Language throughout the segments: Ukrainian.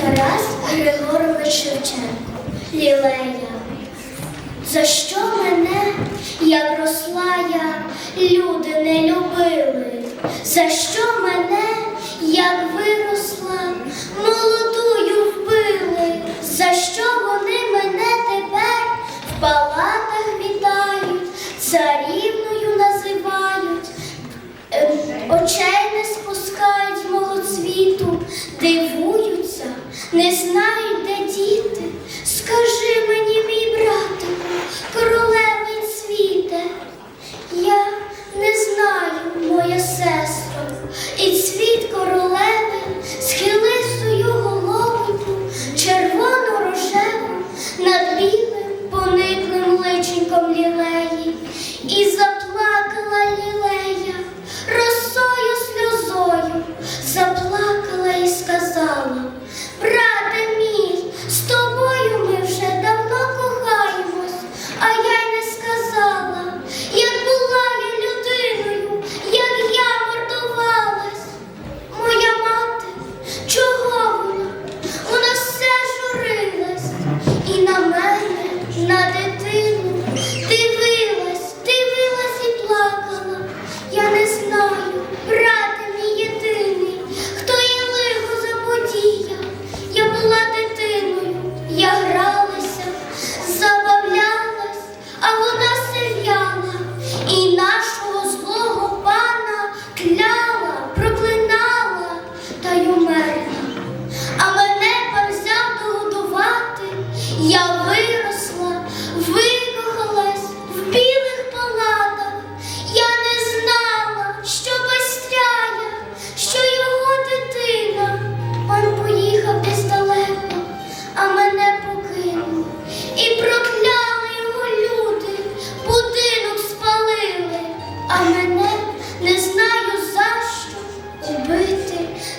Тарас Григорович Шевченко, лілея. За що мене, як росла я, люди не любили? За що мене, як виросла, молодую вбили? За що вони мене тепер в палатах вітають, царівною називають, е, очей не спускають з мого диву. Не знаю.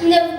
No.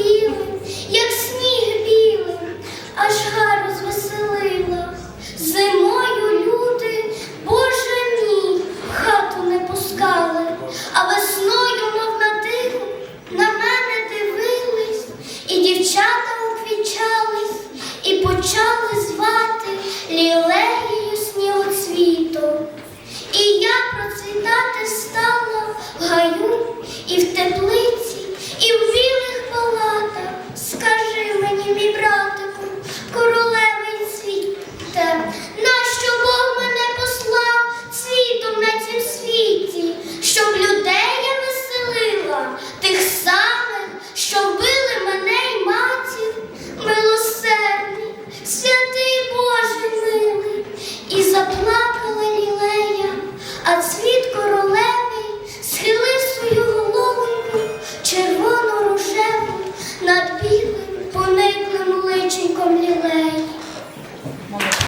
see you.